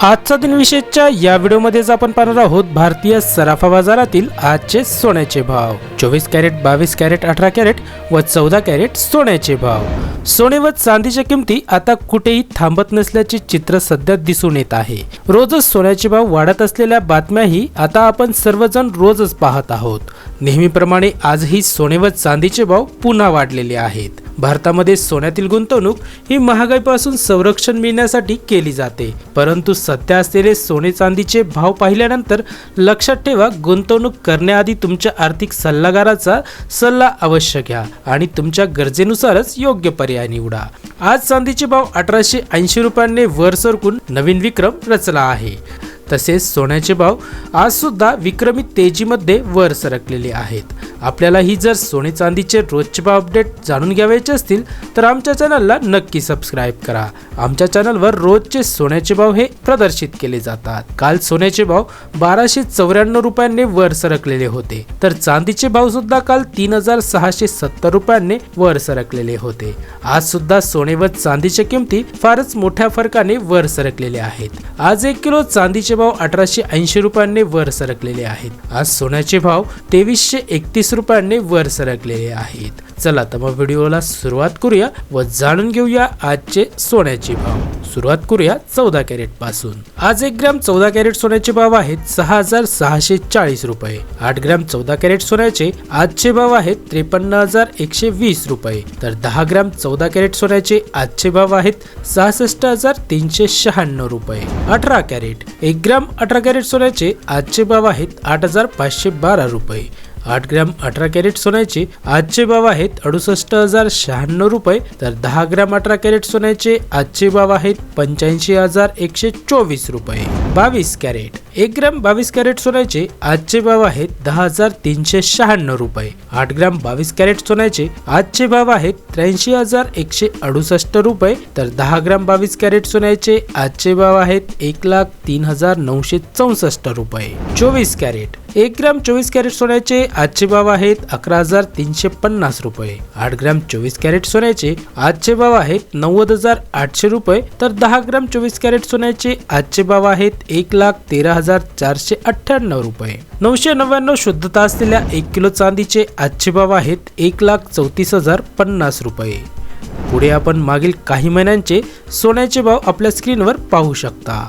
आजचा दिन विशेषच्या या व्हिडिओमध्येच आपण पाहणार आहोत भारतीय सराफा बाजारातील आजचे सोन्याचे भाव. चोवीस कॅरेट बावीस कॅरेट अठरा कॅरेट व चौदा कॅरेट सोन्याचे भाव. सोने व चांदीच्या किमती आता कुठेही थांबत नसल्याचे चित्र सध्या दिसून येत आहे. रोजच सोन्याचे भाव वाढत असलेल्या बातम्याही आता आपण सर्वजण रोजच पाहत आहोत. नेहमीप्रमाणे आजही सोने व चांदीचे भाव पुन्हा वाढलेले आहेत. भारतामध्ये सोन्यातील गुंतवणूक ही महागाईपासून संरक्षण मिळण्यासाठी केली जाते. परंतु सध्या असलेले सोने चांदीचे भाव पाहिल्यानंतर लक्षात ठेवा गुंतवणूक करण्याआधी तुमच्या आर्थिक सल्लागाराचा सल्ला अवश्य घ्या आणि तुमच्या गरजेनुसारच योग्य पर्याय निवडा. आज चांदीचे भाव अठराशे ऐंशी रुपयांनी वर सरकून नवीन विक्रम रचला आहे. तसेच सोन्याचे भाव आज सुद्धा विक्रमी तेजीमध्ये वर सरकलेले आहेत. आपल्यालाही जर सोने चांदीचे रोजचे भाव अपडेट जाणून घ्यावायचे असतील तर आमच्या चॅनलला नक्की सबस्क्राईब करा. आमच्या चॅनलवर रोजचे सोन्याचे भाव हे प्रदर्शित केले जातात. काल सोन्याचे भाव बाराशे चौऱ्याण्णव रुपयांनी वर सरकलेले होते. तर चांदीचे भाव सुद्धा काल तीन हजार सहाशे सत्तर रुपयांनी वर सरकलेले होते. आज सुद्धा सोने व चांदीच्या किमती फारच मोठ्या फरकाने वर सरकलेले आहेत. आज एक किलो चांदीचे भाव अठराशे ऐंशी रुपयांनी वर सरकलेले आहेत. आज सोन्याचे भाव तेवीसशे एकतीस रुपयांनी वर सरकलेले आहेत. चला तर मग व्हिडिओला सुरुवात करूया व जाणून घेऊया आजचे सोन्याचे भाव. सुरुवात करूया चौदा कॅरेटपासून. आज एक ग्रॅम चौदा कॅरेट सोन्याचे भाव आहेत सहा हजार सहाशे चाळीस रुपये. आठ ग्रॅम चौदा कॅरेट सोन्याचे आजचे भाव आहेत त्रेपन्न हजार एकशे वीस रुपये. तर दहा ग्रॅम चौदा कॅरेट सोन्याचे आजचे भाव आहेत सहासष्ट हजार तीनशे शहाण्णव रुपये. अठरा कॅरेट. एक ग्रॅम अठरा कॅरेट सोन्याचे आजचे भाव आहेत आठ हजार पाचशे बारा रुपये. आठ ग्रॅम अठरा कॅरेट सोन्याचे आजचे भाव आहेत अडुसष्ट हजार शहाण्णव रुपये. तर दहा ग्रॅम अठरा कॅरेट सोन्याचे आजचे भाव आहेत पंच्याऐंशी हजार एकशे चोवीस रुपये. बावीस कॅरेट. एक ग्रॅम बावीस कॅरेट सोन्याचे आजचे भाव आहेत दहा हजार तीनशे शहाण्णव रुपये. आठ ग्रॅम बावीस कॅरेट सोन्याचे आजचे भाव आहेत त्र्याऐंशी हजार एकशे अडुसष्ट रुपये. तर दहा ग्रॅम बावीस कॅरेट सोन्याचे आजचे भाव आहेत एक लाख तीन हजार नऊशे चौसष्ट रुपये. चोवीस कॅरेट. एक ग्रॅम चोवीस कॅरेट सोन्याचे आजचे भाव आहेत अकरा हजार तीनशे पन्नास रुपये. आठ ग्रॅम चोवीस कॅरेट सोन्याचे आजचे भाव आहेत नव्वद हजार आठशे रुपये. तर दहा ग्रॅम चोवीस कॅरेट सोन्याचे आजचे भाव आहेत एक लाख तेरा हजार चारशे अठ्ठ्याण्णव रुपये. नऊशे नव्याण्णव शुद्धता असलेल्या एक किलो चांदीचे आजचे भाव आहेत एक लाख चौतीस हजार पन्नास रुपये. पुढे आपण मागील काही महिन्यांचे सोन्याचे भाव आपल्या स्क्रीनवर पाहू शकता.